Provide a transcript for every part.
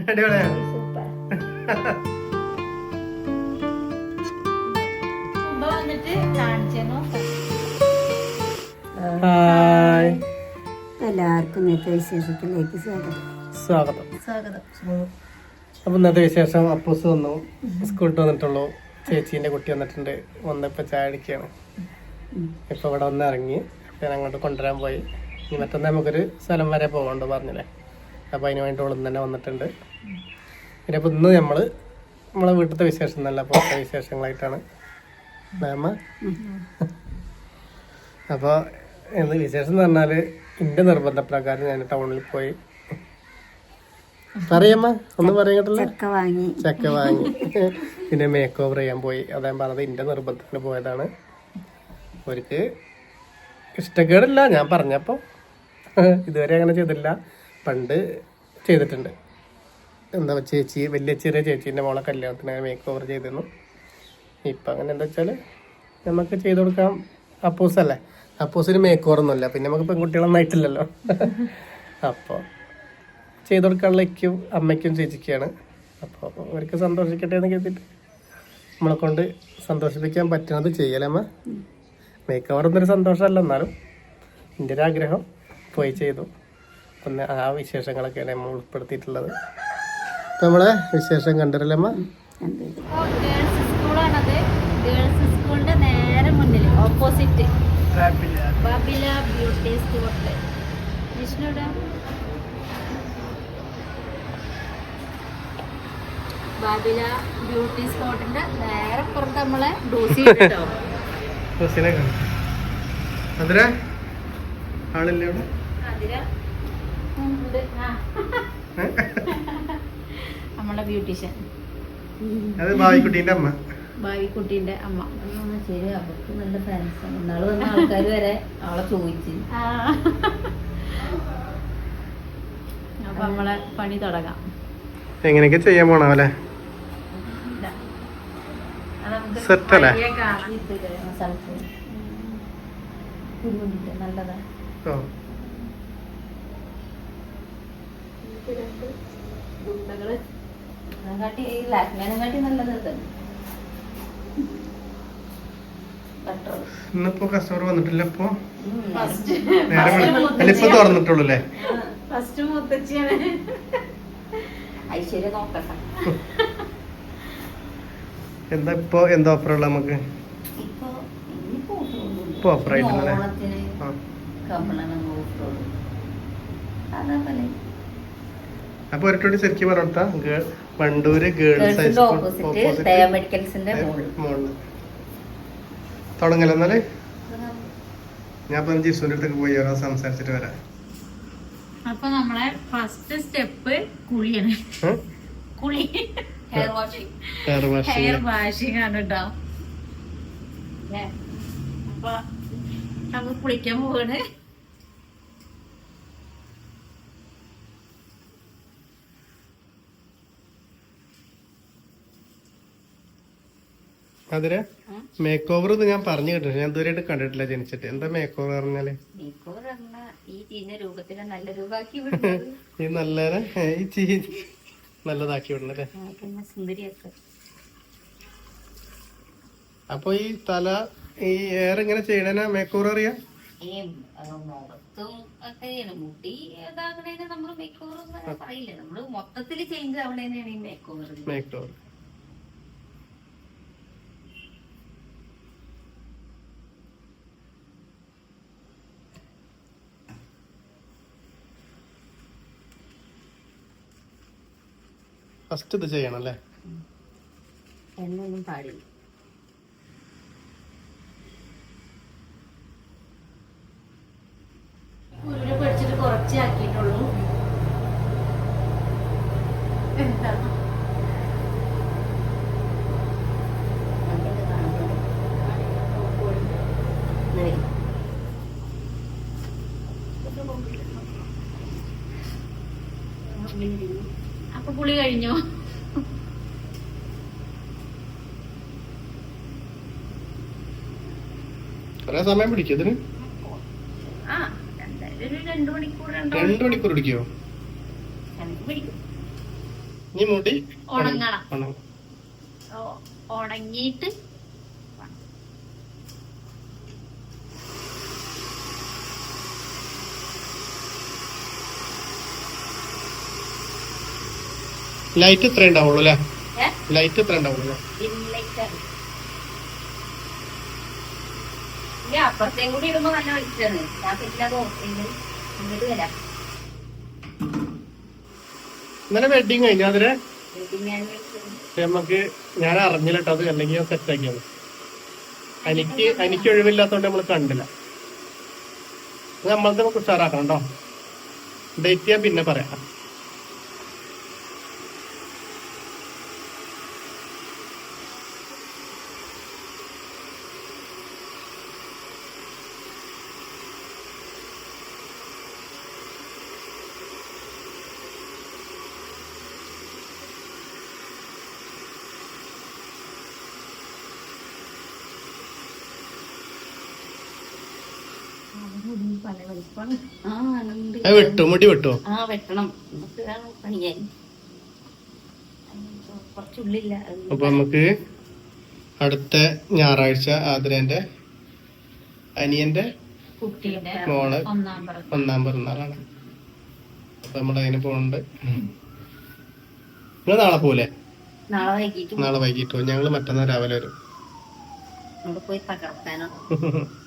അടിപൊളിയാണ്. ഹായ്. എല്ലാവർക്കും ഇന്നത്തെ വിശേഷത്തിലേക്ക് സ്വാഗതം. സ്വാഗതം. സ്വാഗതം. അപ്പൊ ഇന്നത്തെ വിശേഷം അപ്പൂസ് വന്നു. സ്കൂളിൽ വന്നിട്ടുള്ളൂ. ചേച്ചീന്റെ കുട്ടി വന്നിട്ടുണ്ട്. വന്നപ്പോ ചായ അടിക്കാണ് ഇപ്പൊ ഇവിടെ വന്ന് ഇറങ്ങി ഞാൻ അങ്ങോട്ട് കൊണ്ടുവരാൻ പോയി. ഇന്നത്തെ മറ്റന്നാ നമുക്കൊരു സ്ഥലം വരെ പോകണ്ടോ പറഞ്ഞില്ലേ? അപ്പൊ അതിന് വേണ്ടി ഓളം തന്നെ വന്നിട്ടുണ്ട്. പിന്നെ അപ്പോൾ ഇന്ന് നമ്മൾ നമ്മളെ വീട്ടിലത്തെ വിശേഷം നല്ല പുറത്തെ വിശേഷങ്ങളായിട്ടാണ് മാമ അപ്പോൾ എന്ത് വിശേഷം എന്ന് പറഞ്ഞാൽ എന്റെ നിർബന്ധപ്രകാരം ഞാൻ ടൗണിൽ പോയി. പറയമ്മ ഒന്നും പറയട്ടല്ലോ ചക്ക വാങ്ങി. പിന്നെ മേക്ക് ഓവർ ചെയ്യാൻ പോയി. അതാ പറഞ്ഞത് എന്റെ നിർബന്ധത്തിന് പോയതാണ്. അവർക്ക് ഇഷ്ടക്കേടില്ല ഞാൻ പറഞ്ഞപ്പോൾ ഇതുവരെ അങ്ങനെ ചെയ്തില്ല. പണ്ട് ചെയ്തിട്ടുണ്ട്. എന്താ ചേച്ചി വലിയ ചെറിയ ചേച്ചീന്റെ മോളെ കല്യാണത്തിന് മേക്ക് ഓവർ ചെയ്തിരുന്നു. ഇപ്പം അങ്ങനെ എന്താ വെച്ചാൽ നമുക്ക് ചെയ്ത് കൊടുക്കാം. അപ്പോസ് അല്ലേ? അപ്പോസിന് മേക്ക് ഓവർ ഒന്നുമില്ല. പിന്നെ നമുക്ക് പെൺകുട്ടികളൊന്നും ആയിട്ടില്ലല്ലോ അപ്പോൾ ചെയ്ത് കൊടുക്കാനുള്ള എനിക്കും അമ്മയ്ക്കും ചേച്ചിക്കാണ്. അപ്പോൾ അവർക്ക് സന്തോഷിക്കട്ടെ എന്ന് കരുതിയിട്ട് നമ്മളെ കൊണ്ട് സന്തോഷിപ്പിക്കാൻ പറ്റുന്നത് ചെയ്യലമ്മ മേക്ക് ഓവർ ഒന്നൊരു സന്തോഷമല്ല എന്നാലും എന്റെ ഒരു ആഗ്രഹം പോയി ചെയ്തു. ഒന്ന് ആ വിശേഷങ്ങളൊക്കെയാണ് നമ്മൾ ഉൾപ്പെടുത്തിയിട്ടുള്ളത്? അപ്പം നമ്മളെ വിശേഷം കണ്ടിട്ടില്ല അമ്മ? അപ്പോൾ ഗേൾസ് സ്കൂളാണത് ഗേൾസ് സ്കൂളിന്റെ നേരെ മുന്നിൽ ഓപ്പോസിറ്റ് ബാബില ബ്യൂട്ടി സ്പോട്ട് വിഷ്ണുടെ ബാബില ബ്യൂട്ടി സ്പോട്ടിന്റെ നേരെ പുറത്ത് നമ്മളെ ഡോസി ആളില്ല അവിടെ. നമ്മളെ ബ്യൂട്ടീഷ്യൻ. അത് ഭാവിക്കുട്ടീന്റെ അമ്മ. ഭാവി കുട്ടീന്റെ അമ്മ ശരി അവർക്ക് നല്ല ഫ്രണ്ട്സ് ഇന്നാൾ വന്ന ആൾക്കാർ വരെ അവളെ ചോദിച്ചു. അപ്പൊ നമ്മളെ പണി തുടങ്ങാം. എങ്ങനെയൊക്കെ ചെയ്യാൻ പോണാവല്ലേ ഇതാ. സെറ്റ് അല്ലേ? വഴിയെ കാണാം. സ്ഥലത്ത് കുരുമുണ്ടിട്ട് നല്ലതാണ് ഓ ഗുണ്ടകൾ. കാട്ടി ഈ ലാക്മേനെ കാട്ടി നല്ലത് ഇതാണ് ഇന്നിപ്പോ കസ്റ്റമർ വന്നിട്ടില്ല ഇപ്പൊ? ഫസ്റ്റ് അല്ല ഇപ്പൊ തുറന്നിട്ടുള്ളൂ അല്ലേ ഫസ്റ്റ് മുത്തച്ഛിയാണ്. ഐശ്വര്യ നോക്കട്ടെ. എന്താ ഇപ്പൊ എന്താ ഓഫർ ഉള്ള നമുക്ക്? ഇപ്പൊ ഓഫർ? ഓണത്തിന് ആ. അപ്പൊ ഒരിട്ടോടി ശരിക്കും പറഞ്ഞാ വണ്ടൂര് ഗേൾസ് തുടങ്ങല എന്നാൽ? ഞാൻ പറഞ്ഞ ജിസുവിന്റെ അടുത്തേക്ക് പോയി ഓരോ സംസാരിച്ചിട്ട് വരാം. അപ്പൊ നമ്മളെ ഫസ്റ്റ് സ്റ്റെപ്പ് കുളിയാണ്. കുളി. ഹെയർ വാഷിംഗ് ഹെയർ വാഷിംഗ് ആണ് കേട്ടോ അപ്പൊ നമുക്ക് കുളിക്കാൻ പോവാണ്. അതിരെ മേക്ക് ഓവർ ഞാൻ പറഞ്ഞു കേട്ടു. ഞാൻ ഇതുവരെയായിട്ട് കണ്ടിട്ടില്ല ജനിച്ചിട്ട്. എന്താ മേക്ക് ഓവർ പറഞ്ഞാൽ? ഈ നല്ല ഈ ചീ നല്ലതാക്കി വിടണല്ലേ അപ്പൊ ഈ തല ഈ എയർ ഇങ്ങനെ ചെയ്യണ മേക്ക് ഓവർ അറിയാം മേക്ക് ആ, മുഖത്തും ഒക്കെ ചെയ്യണം മുടി ഇതാകണേനെ നമ്മൾ മേക്കോവർ പറയില്ല നമ്മൾ മൊത്തത്തിൽ ചേഞ്ച് ആവണേനാണ് ഈ മേക്കോവർ മേക്ക് ഓവർ ഫസ്റ്റ് ഇത് ചെയ്യണം അല്ലേ? എന്നൊന്നും പാടില്ല. കുരുവിനെ പഠിച്ചിട്ട് കുറച്ചേ ആക്കിയിട്ടുള്ളൂ. എന്താ? നമുക്കിത് കാണുമ്പോൾ അപ്പൊ കുളി കഴിഞ്ഞോ? കുറെ സമയം പിടിക്കും ഇതിന്? രണ്ടു മണിക്കൂർ പിടിക്കോ? മുടി ഉണങ്ങണം. ഉണങ്ങിയിട്ട് ലൈറ്റ് ഇത്ര ഉണ്ടാവുള്ളൂ അല്ലേ? ലൈറ്റ് ഇത്ര ഉണ്ടാവുള്ളൂ. ഇന്നേക്കാണ്. ഇനി അപ്പുറത്തേം കൂടി ഇടുമ്പോ നല്ല വലിച്ചാണ് ഞാൻ പിന്നെ അത് ഓർത്തില്ല ഇങ്ങോട്ട് വരാം. ഇന്നലെ വെഡിങ് കഴിഞ്ഞു അതിന്? നമുക്ക് ഞാൻ അറിഞ്ഞില്ല കേട്ടോ അത്. അല്ലെങ്കിൽ ഞാൻ സെറ്റ് ആക്കിയത് എനിക്ക് എനിക്ക് ഒഴിവില്ലാത്തോണ്ട് നമ്മൾ കണ്ടില്ല. നമ്മളത് നമുക്ക് ഉഷാറാക്കണം കേട്ടോ. ഡേറ്റ് ഞാൻ പിന്നെ പറയാം. ആ ഉണ്ട്. അത് മുടി വെട്ടോ? ആ വെട്ടണം. നമുക്ക് പണിയായി. കുറച്ചുള്ളില്ല അപ്പൊ നമുക്ക് അടുത്ത ഞായറാഴ്ച ആതിരന്റെ അനിയന്റെ കുട്ടീന്റെ മോൾ ഒന്നാം പറ ഒന്നാം പിറന്നാളാണ്. അപ്പൊ നമ്മൾ അതിന് പോണുണ്ട്. നിങ്ങൾ നാളെ പോലെ നാളെ വൈകിട്ട് നാളെ വൈകിട്ട് പോകും ഞങ്ങൾ മറ്റന്നാൾ രാവിലെ വരും. അവിടെ പോയി തകർക്കാനോ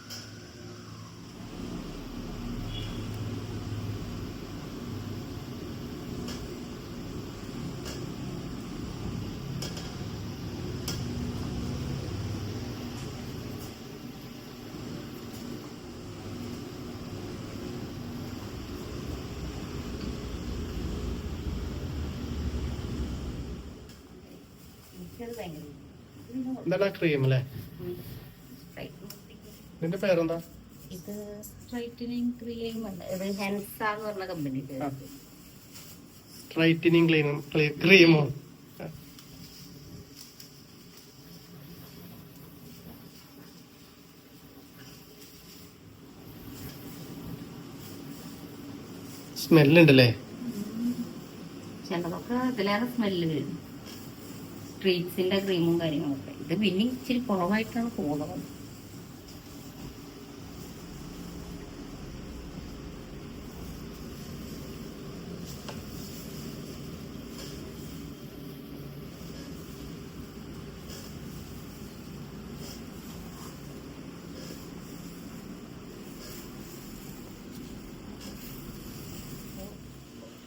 എന്താണ് ക്രീം അല്ലേ? നിന്റെ പേരെന്താ? ഇത് സ്ട്രൈറ്റനിങ് ക്രീം ഇത് ഹെൻസ എന്ന് പറഞ്ഞ കമ്പനി സ്ട്രൈറ്റനിങ് ട്രൈറ്റനിങ് ക്ലീനും ക്രീമോ സ്മെല്ലുണ്ടല്ലേ ചിലതൊക്കെ ഇതിലേറെ സ്മെല്ല് വരും സ്ട്രീറ്റ്സിന്റെ ക്രീമും കാര്യങ്ങളൊക്കെ. ഇത് പിന്നെ ഇച്ചിരി കുറവായിട്ടാണ് തോന്നുന്നത്.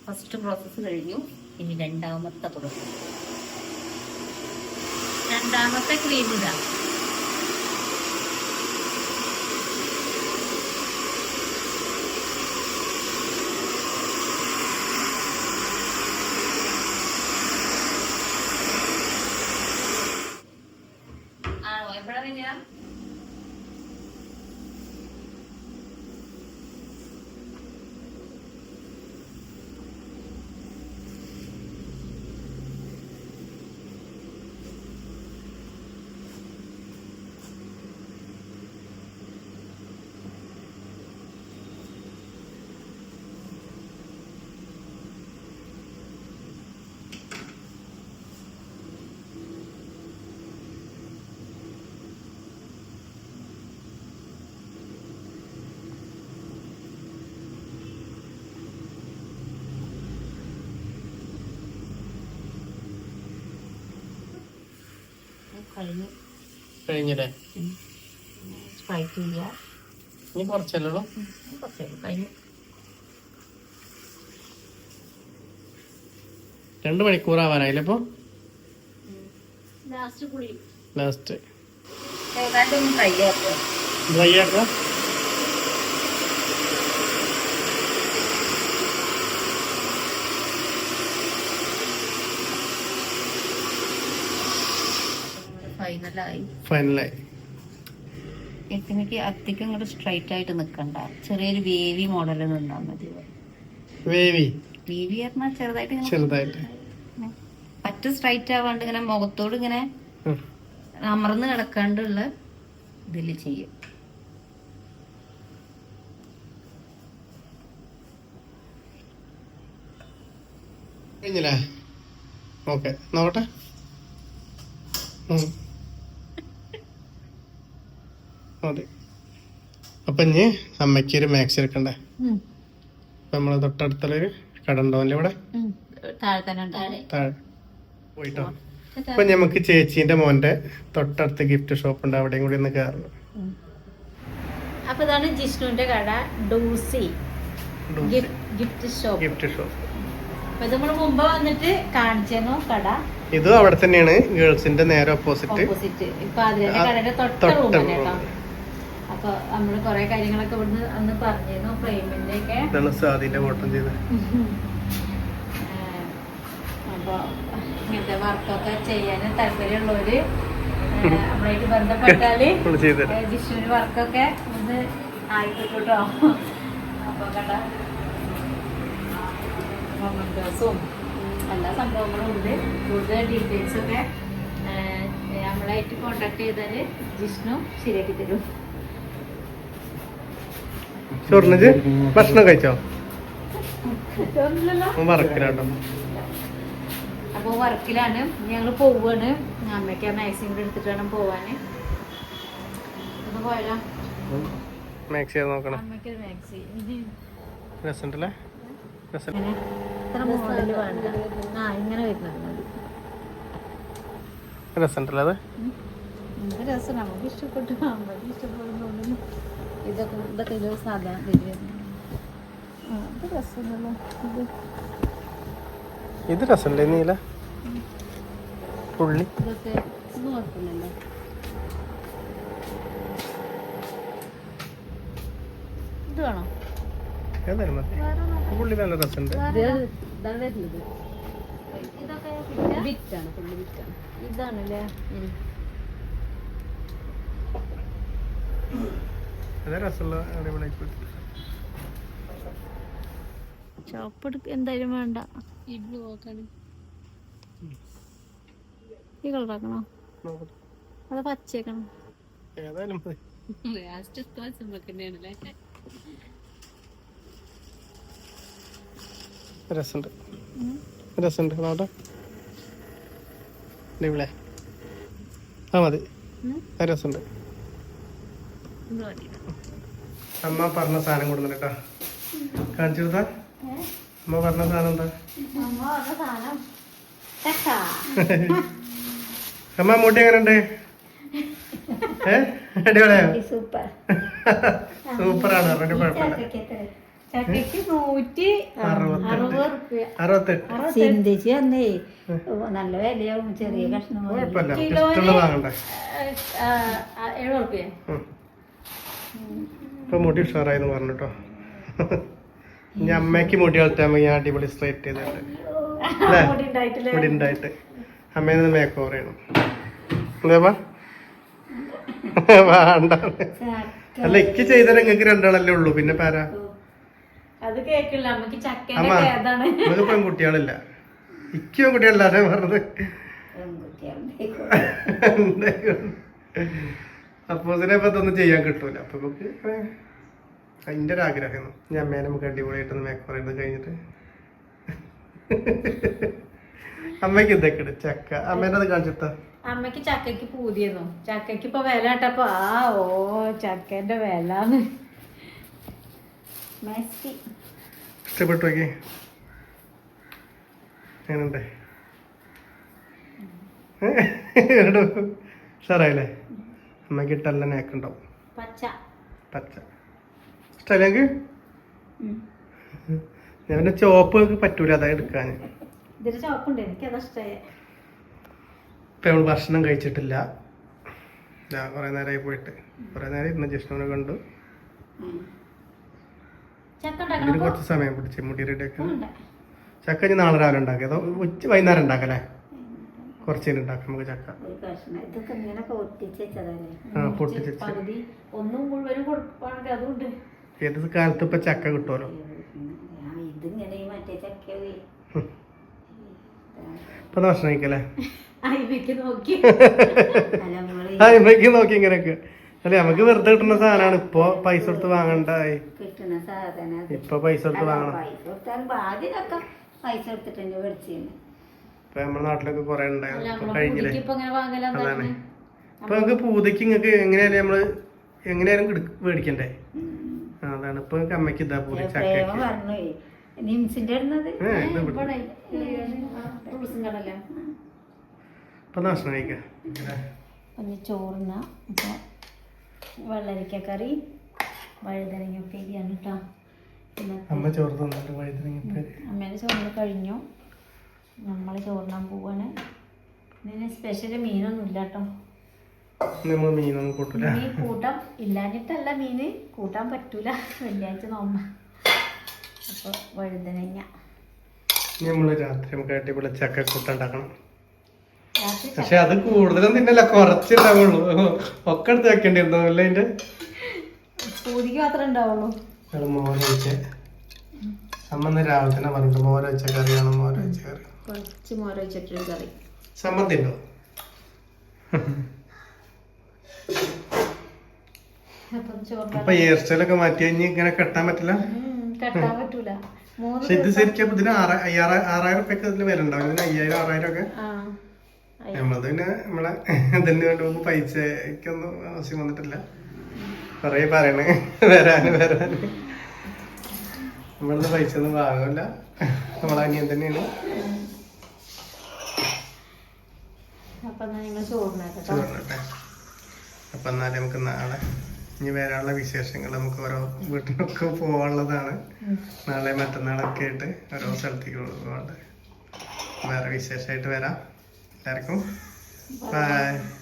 ഫസ്റ്റ് പ്രോസസ്സ് കഴിഞ്ഞു. ഇനി രണ്ടാമത്തെ പ്രോസസ്സ് രണ്ടാമത്തെ ക്രീം ഇടാം കഴിഞ്ഞു. കഴിഞ്ഞല്ലേ? സ്ട്രൈക്ക് ചെയ്യുക ഇനി കുറച്ചല്ലോ കുറച്ചേ കഴിഞ്ഞു. രണ്ട് മണിക്കൂർ ആവാനായില്ലേ ഇപ്പൊ? ലാസ്റ്റ് ഫ്രൈ ആക്കുക ഫൈനലായി ഫൈനലായി എത്തിനിക്ക് അത്തിക്ക് ഇങ്ങോട്ട് സ്ട്രൈറ്റ് ആയിട്ട് നിൽക്കണ്ട ചെറിയൊരു വേവി മോഡൽ നിന്നാൽ മതി. വേവി വേവി പറഞ്ഞാൽ ചെറുതായിട്ട് ചെറുതായിട്ട്. പറ്റ സ്ട്രൈറ്റ് ആവാണ്ട് ഇങ്ങനെ മുഖത്തോട് ഇങ്ങനെ അമർന്ന് കിടക്കാണ്ടുള്ള ഇതിൽ ചെയ്യും. കഴിഞ്ഞില്ലേ? ഓക്കെ നോക്കട്ടെ. മതി അപ്പൊ ഇനി അമ്മയ്ക്ക് ഒരു മാക്സ് എടുക്കണ്ടേ? അപ്പൊ നമ്മൾ തൊട്ടടുത്തുള്ളൊരു കട ഉണ്ടാവില്ല ഇവിടെ? താഴെ പോയിട്ടോ? അപ്പൊ നമുക്ക് ചേച്ചീന്റെ മോന്റെ തൊട്ടടുത്ത് ഗിഫ്റ്റ് ഷോപ്പ് ഉണ്ട്. അവിടെയും കൂടി ഒന്ന് കയറണം അപ്പൊ ഇതാണ് ജിഷ്ണുവിന്റെ കട Doocy. Gift shop. Gift shop. നമ്മൾ മുമ്പ് വന്നിട്ട് കാണിച്ചു കട. ഇതും അവിടെ തന്നെയാണ്. ഗേൾസിന്റെ നേരെ ഓപ്പോസിറ്റ് ഓപ്പോസിറ്റ് ഇപ്പൊ അതിന്റെ കടയുടെ തൊട്ട തൊട്ട റൂമല്ലേ കേട്ടോ room. അപ്പൊ നമ്മൾ കൊറേ കാര്യങ്ങളൊക്കെ ഇവിടുന്ന് അന്ന് പറഞ്ഞിരുന്നു ഫ്രെയിമിന്റെ ഒക്കെ ഓട്ടം ചെയ്ത്. അപ്പൊ ഇങ്ങനത്തെ വർക്കൊക്കെ ചെയ്യാൻ താല്പര്യമുള്ളവര് നമ്മളായിട്ട് ബന്ധപ്പെട്ടാൽ വർക്കൊക്കെ ഒന്ന് ആയിക്കോട്ടോ അപ്പൊ കണ്ട മൊമെന്റോസും എല്ലാ സംഭവങ്ങളും ഉണ്ട്. കൂടുതൽ ഡീറ്റെയിൽസ് ഒക്കെ ഏഹ്, നമ്മളായിട്ട് കോണ്ടാക്ട് ചെയ്താൽ ജിഷ്ണു ശരിയാക്കി തരും. ചോറിനജ് ഭക്ഷണം കഴിച്ചോ? വറക്കിലാട്ടോ അപ്പോൾ വർക്കിലാണ്. ഞങ്ങൾ പോവാണ്. അമ്മയ്ക്ക് മാക്സിമം എടുത്തിട്ടാണ് എടുത്തിട്ട് വേണം പോവാന്. ഒന്ന് പോയാലോ? മാക്സി നോക്കണം. മാക്സി. രസമുണ്ടല്ലേ ആ അത്? രസം. നമുക്ക് ഇഷ്ടപ്പെട്ടു. അമ്മയ്ക്ക് ഇഷ്ടപ്പെടുന്നുണ്ടെന്ന് ഇതൊക്കെ ഇതൊക്കെ ഇത് സാധാ വരുന്നത് ആ ഇത് രസമല്ലേ? നീല? പുള്ളി. ഇതൊക്കെ ഇത് കുഴപ്പമില്ലല്ലോ. ഇത് വേണോ? ഏതായാലും മതി. പുള്ളി നല്ല രസമുണ്ട്. ഇതാണല്ലേ? അത് രസമുള്ള അടിപൊളി ചോപ്പ് എടുക്ക എന്തായാലും വേണ്ട. ഈ ബ്ലൂ ആക്കാണ്? ഈ കളറാക്കണോ അത് പച്ചയാക്കണം? ഏതായാലും മതി. രസമുണ്ട്. രസമുണ്ട്. നോട്ടെ അടിപൊളിയാ ആ മതി. രസമുണ്ട്. അമ്മ പറഞ്ഞ സാധനം കൊടുക്കണം കേട്ടോ. കാണിച്ചു കൊടുത്താ അമ്മ പറഞ്ഞ സാധനം എന്താ? അമ്മ മുട്ടി എങ്ങനെ ഉണ്ട് അടിപൊളിയാ? സൂപ്പർ. സൂപ്പറാണ്. പറഞ്ഞിട്ട് കുഴപ്പമില്ല. ചിന്തിച്ച് തന്നേ നല്ല വിലയാവും. ചെറിയ കഷ്ണം വാങ്ങണ്ടേ? എഴുപത് റുപ്യ. ഉം. ഇപ്പൊ മുടി ഉഷാറായെന്ന് പറഞ്ഞിട്ടോ ഇനി അമ്മയ്ക്ക് മുടി വളർത്താൻ ഞാൻ അടിപൊളി സ്ട്രൈറ്റ് ചെയ്തിട്ടുണ്ട്. അല്ലേ? മുടി ഉണ്ടായിട്ട്. അമ്മേനെ മേക്ക് ഓവർ ചെയ്യണം. വേണ്ട. അല്ല ഇക്ക് ചെയ്താൽ നിങ്ങൾക്ക് രണ്ടാളല്ലേ ഉള്ളൂ. പിന്നെ പാരാ അമ്മ നിങ്ങൾക്ക് പെൺകുട്ടികളില്ല. ഇക്ക് പെൺകുട്ടികളല്ലാതെ പറഞ്ഞത്. അപ്പൊ ഇതിനെ ഇപ്പൊ ഇതൊന്നും ചെയ്യാൻ കിട്ടൂല അപ്പൊ നമുക്ക് അതിന്റെ ഒരു ആഗ്രഹമായിരുന്നു ഞാൻ അമ്മേനെ നമുക്ക് അടിപൊളിയായിട്ടൊന്ന് മേക്കപ്പ് പറയുന്നത് കഴിഞ്ഞിട്ട് അമ്മയ്ക്ക് ഇതൊക്കെ ഇട് ചക്ക അമ്മേനെ അത് കാണിച്ചിട്ടോ അമ്മയ്ക്ക് ചക്കയ്ക്ക് പൂതിയെന്നു ചക്കയ്ക്ക് ഇപ്പൊ വില കേട്ടപ്പോ ആ ഓ ചക്കന്റെ വില ഇഷ്ടപ്പെട്ടു നോക്കി സാറായില്ലേ അമ്മയ്ക്ക് ഇട്ടല്ല നേക്കുണ്ടാവും പച്ച. പച്ച. ഇഷ്ടമല്ലെങ്കിൽ? ഞാൻ പിന്നെ ചോപ്പ് പറ്റൂല അതാ എടുക്കാൻ ഇപ്പൊ നമ്മൾ ഭക്ഷണം കഴിച്ചിട്ടില്ല. ഞാൻ കുറേ നേരമായി പോയിട്ട്. കുറേ നേരം ഇരുന്ന് ജ്യേഷ്ഠനെ കണ്ടു. ഇതിന് കുറച്ച് സമയം പിടിച്ച് മുടി റെഡിയാക്കാൻ ചക്ക ഇനി നാളെ രാവിലെ ഉണ്ടാക്കിയതോ ഉച്ച വൈകുന്നേരം ഉണ്ടാക്കല്ലേ കുറച്ച് ഉണ്ടാക്കാം നമുക്ക് ചക്ക. ഇതൊക്കെ ആ പൊട്ടിച്ച് വെച്ച്. പകുതി ഒന്നും മുഴുവനും കൊടുക്കുകയാണെങ്കിൽ അതുകൊണ്ട്. ഏത് കാലത്ത് ഇപ്പൊ ചക്ക കിട്ടുമല്ലോ ഇതിങ്ങനെ മറ്റേ ചക്ക ഇപ്പം ഭക്ഷണം കഴിക്കല്ലേ? അയിമയ്ക്ക് നോക്കി. ഇങ്ങനെയൊക്കെ. അല്ലെ നമുക്ക് വെറുതെ കിട്ടുന്ന സാധനമാണ്. ഇപ്പൊ പൈസ കൊടുത്ത് വാങ്ങണ്ടായി. ഇപ്പൊ പൈസ കൊടുത്ത് വാങ്ങണം. പൈസ ആദ്യമൊക്കെ പൈസ കൊടുത്തിട്ടുണ്ട് ഇപ്പൊ നമ്മുടെ നാട്ടിലൊക്കെ കൊറേ ഉണ്ടായിരുന്നു കഴിഞ്ഞില്ലേ? അതാണ്. ഇപ്പൊ നമുക്ക് പൂതയ്ക്ക് നിങ്ങൾക്ക് എങ്ങനെയാലും നമ്മൾ എങ്ങനെയാലും മേടിക്കണ്ടേ? അതാണ്. ഇപ്പൊ അമ്മയ്ക്ക് ഇതാ പൂതി ചക്കയ്ക്ക്. ഇപ്പൊ ഭക്ഷണം കഴിക്കാം ഒന്ന് ചോറിന ഇപ്പൊ വെള്ളരിക്ക കറി വഴുതനങ്ങ ഉപ്പേരിയാണ് കേട്ടോ അമ്മ ചോറ് തന്നിട്ട് വഴുതനങ്ങ അമ്മേന്റെ ചോറ് കഴിഞ്ഞു. നമ്മൾ ചോറിനാൻ പോവാണ്. ഇതിന് സ്പെഷ്യൽ മീനൊന്നും ഇല്ല കേട്ടോ നമ്മൾ മീനൊന്നും കൂട്ടില്ല മീൻ കൂട്ടാൻ ഇല്ലാഞ്ഞിട്ടല്ല മീന്. കൂട്ടാൻ പറ്റൂല. വെള്ളിയാഴ്ച നോമ്പ. അപ്പോൾ വഴുതനങ്ങ. നമ്മൾ രാത്രി നമുക്ക് അടിപൊളി ചക്ക കൂട്ടുണ്ടാക്കണം പക്ഷെ അത് കൂടുതലും തിന്നല്ല. കുറച്ചുണ്ടാവുള്ളൂ ഒക്കെ എടുത്ത് വെക്കേണ്ടി ഇരുന്നു അല്ലേ അതിന്റെ? പൂതിക്ക് മാത്രമേ ഉണ്ടാവുള്ളൂ. മോനെ വെച്ച്. അമ്മ ഇന്ന് രാവിലെ തന്നെ പറഞ്ഞിട്ട് മോനെ വെച്ച കറിയാണ് മോനെ വെച്ച കറി. കുറച്ച് മോര വെച്ചിട്ടൊരു കറി. സമ്മതി ഉണ്ടോ അപ്പം ഹെയർ സ്റ്റൈലൊക്കെ മാറ്റി കഴിഞ്ഞ് ഇങ്ങനെ കെട്ടാൻ പറ്റില്ല? കെട്ടാൻ പറ്റൂല. പക്ഷെ ഇത് ശരിക്കും ഇതിന് ആറായിരം ഉറുപ്പൊക്കെ ഇതിന് വില ഉണ്ടാവും ഇതിന് അയ്യായിരം ആറായിരം ഒക്കെ. നമ്മളത് പിന്നെ നമ്മളെ ഇതിന് വേണ്ടി ഒന്നും പൈസക്കൊന്നും ആവശ്യം വന്നിട്ടില്ല. കൊറേ പറയണേ. വരാന് വരാന്. നമ്മളിന്ന് പൈസ ഒന്നും വാങ്ങില്ല നമ്മളെ അനിയൻ തന്നെയാണ് അപ്പം എന്നാൽ നിങ്ങൾ ചോറിനാക്കട്ടോ ചോറിനട്ടെ അപ്പൊ എന്നാലും നമുക്ക് നാളെ ഇനി വരാനുള്ള വിശേഷങ്ങൾ നമുക്ക് ഓരോ വീട്ടിലൊക്കെ പോകാനുള്ളതാണ് നാളെ മറ്റന്നാളൊക്കെ ആയിട്ട് ഓരോ സ്ഥലത്തേക്ക് പോകാണ്ട് വേറെ വിശേഷമായിട്ട് വരാം. എല്ലാവർക്കും ബൈ.